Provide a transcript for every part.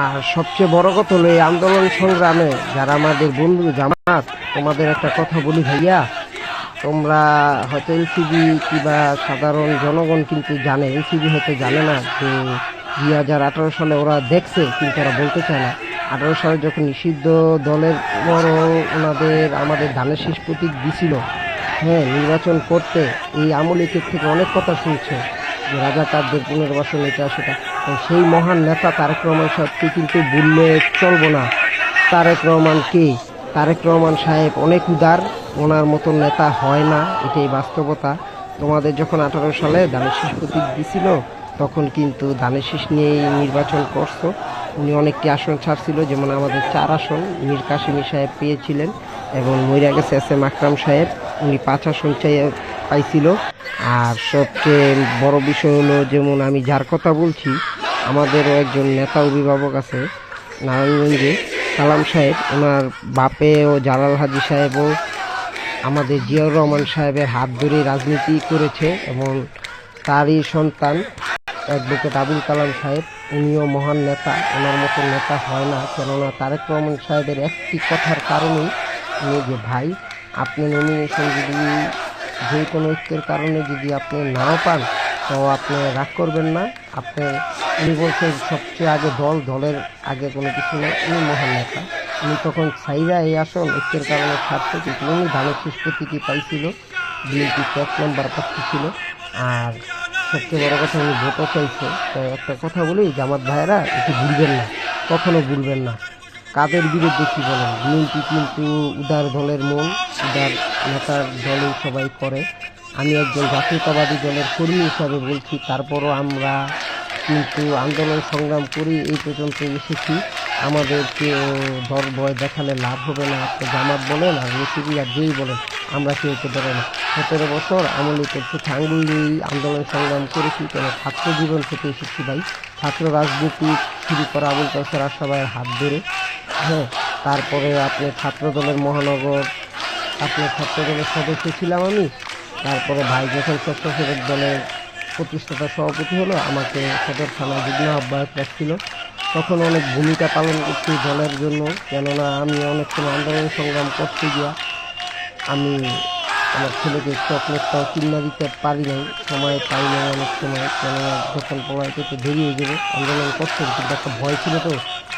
আর সবচেয়ে বড় কথা হলো এই আন্দোলন সংগ্রামে যারা আমাদের বন্ধু জামাত, তোমাদের একটা কথা বলি ভাইয়া, তোমরা হয়তো এলসিবি কিংবা সাধারণ জনগণ কিন্তু জানে, এলসিবি হয়তো জানে না যে দুই হাজার আঠারো সালে ওরা দেখছে, কিন্তু ওরা বলতে চায় না। আঠারো সালে যখন নিষিদ্ধ দলের বড় ওনাদের, আমাদের ধানের শেষ প্রতীক দিছিল হ্যাঁ নির্বাচন করতে, এই আমলিকের থেকে অনেক কথা শুনছে যে রাজাকারদের পুনর্বাসন এটা সেটা। সেই মহান নেতা তারেক রহমান সাহেবকে কিন্তু বললে চলবো না। তারেক রহমান কে? তারেক রহমান সাহেব অনেক উদার, ওনার মতন নেতা হয় না, এটাই বাস্তবতা। তোমাদের যখন আঠারো সালে ধানের শীষ প্রতীক দিছিল, তখন কিন্তু ধানের শীষ নিয়েই নির্বাচন করছ। উনি অনেকটি আসন ছাড়ছিল, যেমন আমাদের চার আসন মীর কাশিমি সাহেব পেয়েছিলেন এবং মইরা গেছে এস এম আকরাম সাহেব, উনি পাঁচ আসন চাই, পাইছিল। আর সবচেয়ে বড় বিষয় হলো, যেমন আমি যার কথা বলছি আমাদেরও একজন নেতা অভিভাবক আছে, নারায়ণগঞ্জে, সালাম সাহেব। ওনার বাপে ও জালাল হাজি সাহেবও আমাদের জিয়াউর রহমান সাহেবের হাত ধরে রাজনীতি করেছে এবং তারই সন্তান অ্যাডভোকেট আবুল কালাম সাহেব। উনিও মহান নেতা, ওনার মতো নেতা হয় না, কেননা তারেক রহমান সাহেবের একটি কথার কারণেই উনি যে ভাই, আপনি নমিনেশন যদি যে কোনো ঐক্যের কারণে যদি আপনি নাও পান তো আপনি রাগ করবেন না। আপনি, উনি বলছেন সবচেয়ে আগে দল, দলের আগে কোনো কিছু নেই। উনি মহান নেতা। উনি তখন সাইরা এই আসন ঐক্যের কারণে ছাড়ছে কিন্তু উনি ধানের শেষ প্রতীকই পাইছিল? বিএনপি এক নম্বর প্রার্থী ছিল। আর সবচেয়ে বড় কথা, উনি ভোটও চাইছে। তো একটা কথা বলি, জামাত ভাইয়েরা একটু ভুলবেন না। কখনো ভুলবেন না। কাদের বিরুদ্ধে কি বলেন? বিএনপি কিন্তু উদার দলের মন, উদার নেতার দলই সবাই করে। আমি একজন জাতীয়তাবাদী দলের কর্মী হিসাবে বলছি, তারপরও আমরা কিন্তু আন্দোলন সংগ্রাম করি এই পর্যন্ত এসেছি। আমাদেরকে দর ভয় দেখালে লাভ হবে না, আপনি জামাত বলেন আর রেসিপি আর যেই বলেন, আমরা কেউ কে ধরে না। সতেরো বছর আমলিকের চোখে আঙ্গুল দিয়েই আন্দোলন সংগ্রাম করেছি, কেন ছাত্র জীবন থেকে এসেছি ভাই। ছাত্র রাজনীতি শুরু করা আবুল কাসের আশাবাইয়ের হাত ধরে। হ্যাঁ তারপরে আপনি ছাত্র দলের মহানগর, আপনার ছাত্র দলের সদস্য ছিলাম আমি। তারপরে ভাই যখন স্বেচ্ছাসেবক দলের প্রতিষ্ঠাতা সভাপতি হলো, আমাকে সদর থানা যুগ্ম আহ্বায়ক রাখছিল। তখন অনেক ভূমিকা পালন করছি দলের জন্য, কেননা আমি অনেক সময় আন্দোলন সংগ্রাম করতে গিয়া আমি আমার ছেলেকে চকলেটটাও কিনে দিতে পারি নাই, সময় পাই নাই অনেক সময়, কেননা যখন পড়াইতে তো দেরি হয়ে যাবে, আন্দোলন করতে কিন্তু একটা ভয় ছিল তো।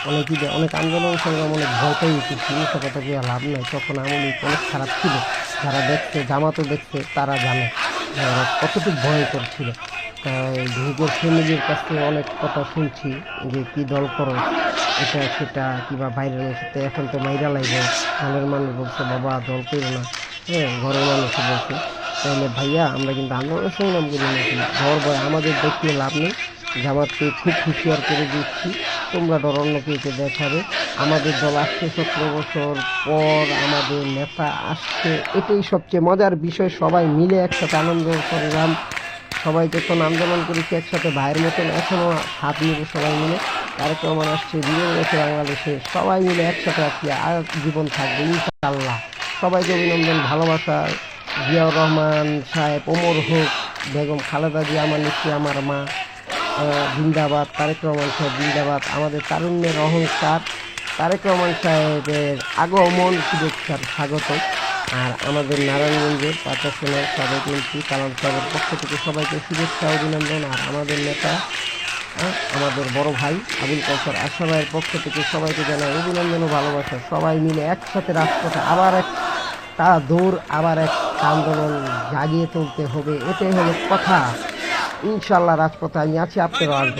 অনেক অনেক আন্দোলন সংগ্রাম, অনেক ভয় উঠেছি মিশা কথা দিয়ে লাভ নাই, তখন আমলি অনেক খারাপ ছিল। যারা দেখছে, জামাতও দেখছে, তারা জানে। কতটুকু ভয় করছিল নিজের ফ্যামিলির কাছ থেকে অনেক কথা শুনছি যে কি দল করো, এটা সেটা কিবা বাইরের সাথে এখন তো মাইরা লাগবে দলের মানুষ বলছে, বাবা, দল করো না। হ্যাঁ ঘরের মানুষ বলছে। তাহলে ভাইয়া, আমরা কিন্তু আন্দোলন সংগ্রাম করি নাকি ঘর ভয় আমাদের দেখিয়ে লাভ নেই। জামাতকে খুব হুঁশিয়ার করে দিচ্ছি। তোমরা কেউকে দেখাবে। আমাদের দল আসছে সতেরো বছর পর আমাদের নেতা আসছে। এটাই সবচেয়ে মজার বিষয়। সবাই মিলে একসাথে আনন্দ সংগ্রাম সবাই যখন আন্দোলন করেছি একসাথে ভাইয়ের মতন এখনও হাত নিব সবাই মিলে। রহমান আসছে বিজয় গেছে বাংলাদেশে। সবাই মিলে একসাথে আছি আর জীবন থাকবে, ইনশাআল্লাহ। সবাইকে অভিনন্দন, ভালোবাসা। জিয়াউর রহমান সাহেব, ওমর হোক, বেগম খালেদা জিয়া, আমার নিশ্চয়ই আমার মা। জিন্দাবাদ, তারেক রহমান সাহেব জিন্দাবাদ। আমাদের তারুণ্যের অহংকার, তারেক রহমান সাহেবের আগমন শুভেচ্ছার স্বাগত। আর আমাদের নারায়ণগঞ্জের পাতাসনের সাবেক মন্ত্রী কালাম সাহেবের পক্ষ থেকে সবাইকে শুভেচ্ছা, অভিনন্দন। আর আমাদের নেতা আমাদের বড় ভাই আবুল কাসর আশা ভাইয়ের পক্ষ থেকে সবাইকে জানাই অভিনন্দন ও ভালোবাসা। সবাই মিলে একসাথে রাজপথে আবার এক তা দৌড়, আবার এক আন্দোলন জাগিয়ে তুলতে হবে। এটাই হলো কথা। ইনশাল্লাহ রাজপথে আমি আছি আপনারাও আসবেন।